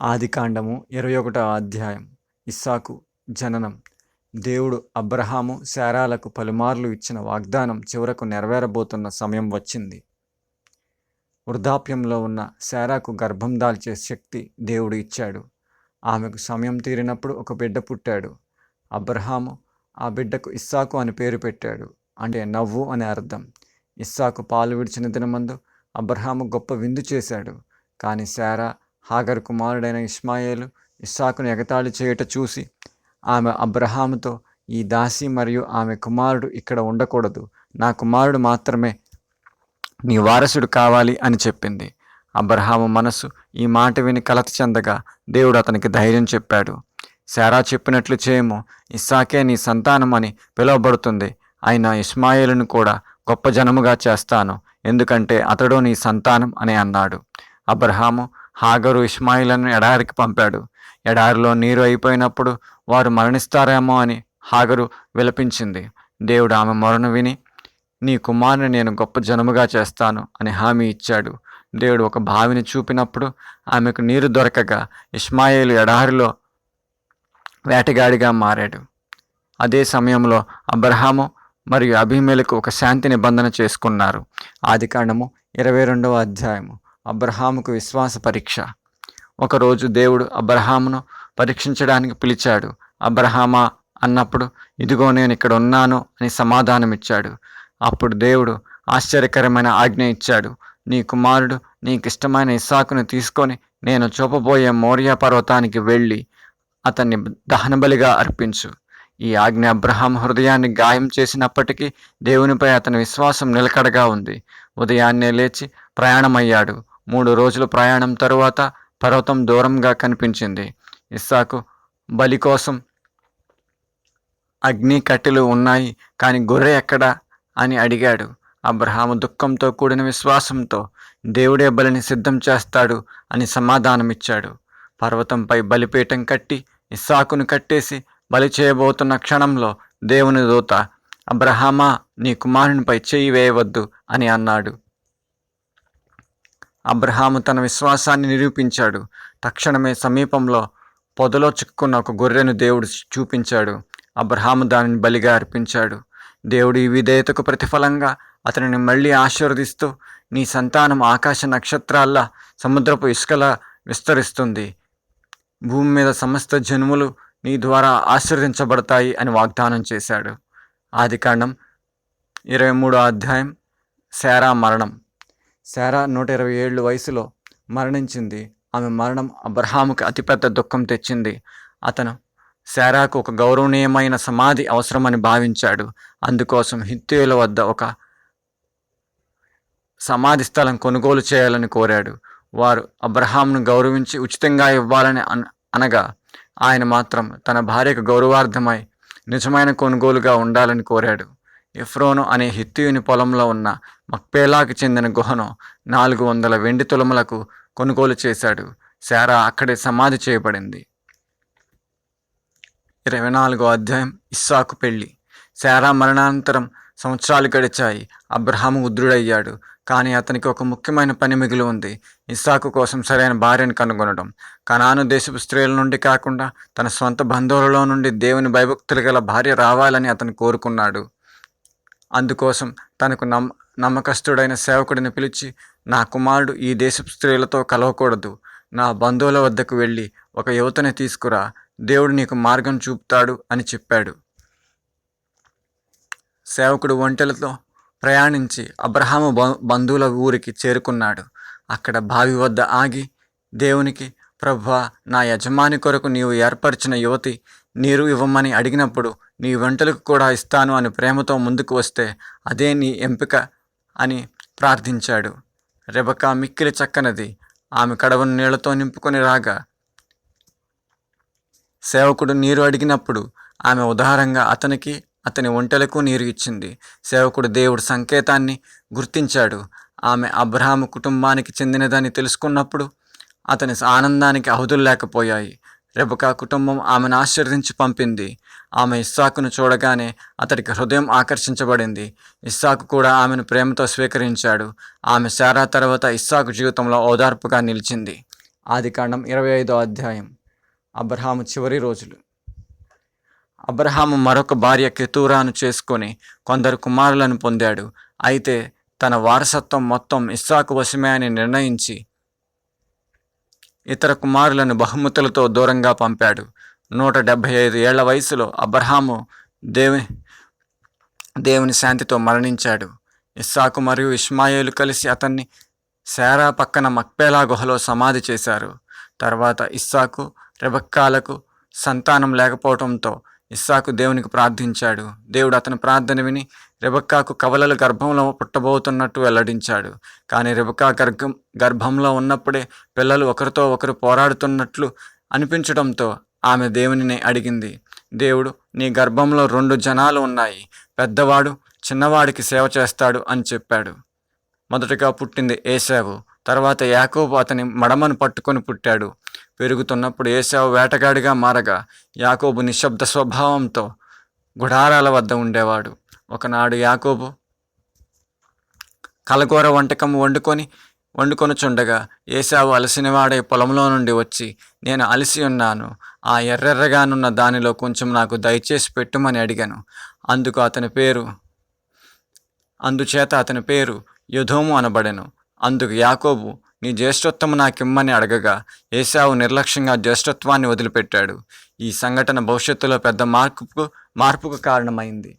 ఆదికాండము ఇరవై ఒకటవ అధ్యాయం. ఇస్సాకు జననం. దేవుడు అబ్రహాము శారాలకు పలుమార్లు ఇచ్చిన వాగ్దానం చివరకు నెరవేరబోతున్న సమయం వచ్చింది. వృద్ధాప్యంలో ఉన్న శారాకు గర్భం దాల్చే శక్తి దేవుడు ఇచ్చాడు. ఆమెకు సమయం తీరినప్పుడు ఒక బిడ్డ పుట్టాడు. అబ్రహాము ఆ బిడ్డకు ఇస్సాకు అని పేరు పెట్టాడు. అంటే నవ్వు అని అర్థం. ఇస్సాకు పాలు విడిచిన దినమందు అబ్రహాము గొప్ప విందు చేశాడు. కానీ శారా హాగర్ కుమారుడైన ఇస్మాయేలు ఇస్సాకును ఎగతాళి చేయుట చూసి ఆమె అబ్రహాముతో ఈ దాసి మరియు ఆమె కుమారుడు ఇక్కడ ఉండకూడదు. నా కుమారుడు మాత్రమే నీ వారసుడు కావాలి అని చెప్పింది. అబ్రహాము మనసు ఈ మాట విని కలత చెందగా దేవుడు అతనికి ధైర్యం చెప్పాడు. శారా చెప్పినట్లు చేయము. ఇస్సాకే నీ సంతానం అని పిలువబడుతుంది. అయినా ఇస్మాయిలును కూడా గొప్ప జనముగా చేస్తాను. ఎందుకంటే అతడు నీ సంతానం అని అన్నాడు. అబ్రహాము హాగరు ఇస్మాయిలను ఎడారికి పంపాడు. ఎడారిలో నీరు అయిపోయినప్పుడు వారు మరణిస్తారేమో అని హాగరు విలపించింది. దేవుడు ఆమె మొరను విని నీ కుమారుని నేను గొప్ప జనముగా చేస్తాను అని హామీ ఇచ్చాడు. దేవుడు ఒక బావిని చూపినప్పుడు ఆమెకు నీరు దొరకగా ఇస్మాయిలు ఎడారిలో వేటగాడిగా మారాడు. అదే సమయంలో అబ్రహాము మరియు అభిమేలకు ఒక శాంతి నిబంధన చేసుకున్నారు. ఆది కాండము ఇరవై రెండవ అధ్యాయము. అబ్రహాముకు విశ్వాస పరీక్ష. ఒకరోజు దేవుడు అబ్రహామును పరీక్షించడానికి పిలిచాడు. అబ్రహామా అన్నప్పుడు ఇదిగో నేను ఇక్కడ ఉన్నాను అని సమాధానం ఇచ్చాడు అప్పుడు దేవుడు ఆశ్చర్యకరమైన ఆజ్ఞ ఇచ్చాడు. నీ కుమారుడు నీకు ఇష్టమైన ఇస్సాకును తీసుకొని నేను చూపబోయే మౌర్య పర్వతానికి వెళ్ళి అతన్ని దహనబలిగా అర్పించు. ఈ ఆజ్ఞ అబ్రహాం హృదయాన్ని గాయం చేసినప్పటికీ దేవునిపై అతని విశ్వాసం నిలకడగా ఉంది. ఉదయాన్నే లేచి ప్రయాణమయ్యాడు. మూడు రోజుల ప్రయాణం తరువాత పర్వతం దూరంగా కనిపించింది. ఇస్సాకు బలి కోసం అగ్ని కట్టెలు ఉన్నాయి కానీ గొర్రె ఎక్కడా? అని అడిగాడు. అబ్రహాము దుఃఖంతో కూడిన విశ్వాసంతో దేవుడే బలిని సిద్ధం చేస్తాడు అని సమాధానమిచ్చాడు. పర్వతంపై బలిపీఠం కట్టి ఇస్సాకును కట్టేసి బలి చేయబోతున్న క్షణంలో దేవుని దూత అబ్రహామా నీ కుమారునిపై చేయి వేయవద్దు అని అన్నాడు. అబ్రహాము తన విశ్వాసాన్ని నిరూపించాడు. తక్షణమే సమీపంలో పొదలో చిక్కున్న ఒక గొర్రెను దేవుడు చూపించాడు. అబ్రహాము దానిని బలిగా అర్పించాడు. దేవుడు ఈ విధేయతకు ప్రతిఫలంగా అతనిని మళ్ళీ ఆశీర్వదిస్తూ నీ సంతానం ఆకాశ నక్షత్రాల్లా సముద్రపు ఇసుకలా విస్తరిస్తుంది. భూమి మీద సమస్త జనుములు నీ ద్వారా ఆశీర్వదించబడతాయి అని వాగ్దానం చేశాడు. ఆదికాండం ఇరవై మూడో అధ్యాయం శారా మరణం. శారా నూట ఇరవై ఏళ్ళు వయసులో మరణించింది. ఆమె మరణం అబ్రహాముకి అతిపెద్ద దుఃఖం తెచ్చింది. అతను శారాకు ఒక గౌరవనీయమైన సమాధి అవసరమని భావించాడు. అందుకోసం హిత్తుయుల వద్ద ఒక సమాధి స్థలం కొనుగోలు చేయాలని కోరాడు. వారు అబ్రహాంను గౌరవించి ఉచితంగా ఇవ్వాలని అన అనగా ఆయన మాత్రం తన భార్యకు గౌరవార్థమై నిజమైన కొనుగోలుగా ఉండాలని కోరాడు. ఎఫ్రోను అనే హిత్తుయుని పొలంలో ఉన్న మక్పేలాకు చెందిన గుహను నాలుగు వందల వెండి తులములకు కొనుగోలు చేశాడు. శారా అక్కడే సమాధి చేయబడింది. ఇరవై నాలుగో అధ్యాయం ఇస్సాకు పెళ్ళి శారా మరణానంతరం సంవత్సరాలు గడిచాయి. అబ్రహాము ఉద్రుడయ్యాడు. కానీ అతనికి ఒక ముఖ్యమైన పని మిగిలి ఉంది. ఇస్సాకు కోసం సరైన భార్యను కనుగొనడం. కనాను దేశపు స్త్రీల నుండి కాకుండా తన సొంత బంధువులలో నుండి దేవుని భయభక్తులు గల భార్య రావాలని అతను కోరుకున్నాడు. అందుకోసం తనకు నమ్మ నమ్మకస్తుడైన సేవకుడిని పిలిచి నా కుమారుడు ఈ దేశపు స్త్రీలతో కలవకూడదు. నా బంధువుల వద్దకు వెళ్ళి ఒక యువతని తీసుకురా. దేవుడు నీకు మార్గం చూపుతాడు అని చెప్పాడు. సేవకుడు ఒంటెలతో ప్రయాణించి అబ్రహాము బంధువుల ఊరికి చేరుకున్నాడు. అక్కడ బావి వద్ద ఆగి దేవునికి ప్రభా నా యజమాని కొరకు నీవు ఏర్పరిచిన యువతి నీరు ఇవ్వమని అడిగినప్పుడు నీ వెంటలకు కూడా ఇస్తాను అని ప్రేమతో ముందుకు వస్తే అదే నీ ఎంపిక అని ప్రార్థించాడు. రెబక మిక్కిలి చక్కనది. ఆమె కడవను నీళ్ళతో నింపుకొని రాగా సేవకుడు నీరు అడిగినప్పుడు ఆమె ఉదారంగా అతనికి అతని ఒంటెలకు నీరు ఇచ్చింది. సేవకుడు దేవుడు సంకేతాన్ని గుర్తించాడు. ఆమె అబ్రహాము కుటుంబానికి చెందినదని తెలుసుకున్నప్పుడు అతని ఆనందానికి అవధులు లేకపోయాయి. రెబకా కుటుంబం ఆమెను ఆశీర్వదించి పంపింది. ఆమె ఇస్సాకును చూడగానే అతడికి హృదయం ఆకర్షించబడింది. ఇస్సాకు కూడా ఆమెను ప్రేమతో స్వీకరించాడు. ఆమె శారా తర్వాత ఇస్సాకు జీవితంలో ఓదార్పుగా నిలిచింది. ఆది కాండం ఇరవై ఐదో అధ్యాయం. అబ్రహాము చివరి రోజులు. అబ్రహాము మరొక భార్య కెతూరాను చేసుకొని కొందరు కుమారులను పొందాడు. అయితే తన వారసత్వం మొత్తం ఇస్సాకు వశమే అని నిర్ణయించి ఇతర కుమారులను బహుమతులతో దూరంగా పంపాడు. నూట డెబ్భై ఐదు ఏళ్ళ వయసులో అబ్రహాము దేవి దేవుని శాంతితో మరణించాడు. ఇస్సాకు మరియు ఇస్మాయిలు కలిసి అతన్ని శారా పక్కన మక్పేలా గుహలో సమాధి చేశారు. తర్వాత ఇస్సాకు రెబక్కాలకు సంతానం లేకపోవడంతో ఇస్సాకు దేవునికి ప్రార్థించాడు. దేవుడు అతని ప్రార్థన విని రిబక్కాకు కవలలు గర్భంలో పుట్టబోతున్నట్టు వెల్లడించాడు. కానీ రిబక్కా గర్భం గర్భంలో ఉన్నప్పుడే పిల్లలు ఒకరితో ఒకరు పోరాడుతున్నట్లు అనిపించడంతో ఆమె దేవునిని అడిగింది. దేవుడు నీ గర్భంలో రెండు జనాలు ఉన్నాయి. పెద్దవాడు చిన్నవాడికి సేవ చేస్తాడు అని చెప్పాడు. మొదటగా పుట్టింది ఏసావు తర్వాత యాకోబు అతని మడమను పట్టుకొని పుట్టాడు. పెరుగుతున్నప్పుడు ఏసావు వేటగాడిగా మారగా యాకోబు నిశ్శబ్ద స్వభావంతో గుడారాల వద్ద ఉండేవాడు. ఒకనాడు యాకోబు కలగూర వంటకం వండుకొని వండుకొని చుండగా ఏసావు అలసినవాడై పొలంలో నుండి వచ్చి నేను అలసి ఉన్నాను. ఆ ఎర్రెర్రగానున్న దానిలో కొంచెం నాకు దయచేసి పెట్టుమని అడిగాను. అందుకు అతని పేరు అందుచేత అతని పేరు యుధోము అనబడెను. అందుకు యాకోబు నీ జ్యేష్ఠత్వము నాకిమ్మని అడగగా ఏసావు నిర్లక్ష్యంగా జ్యేష్ఠత్వాన్ని వదిలిపెట్టాడు. ఈ సంఘటన భవిష్యత్తులో పెద్ద మార్పుకు మార్పుకు కారణమైంది.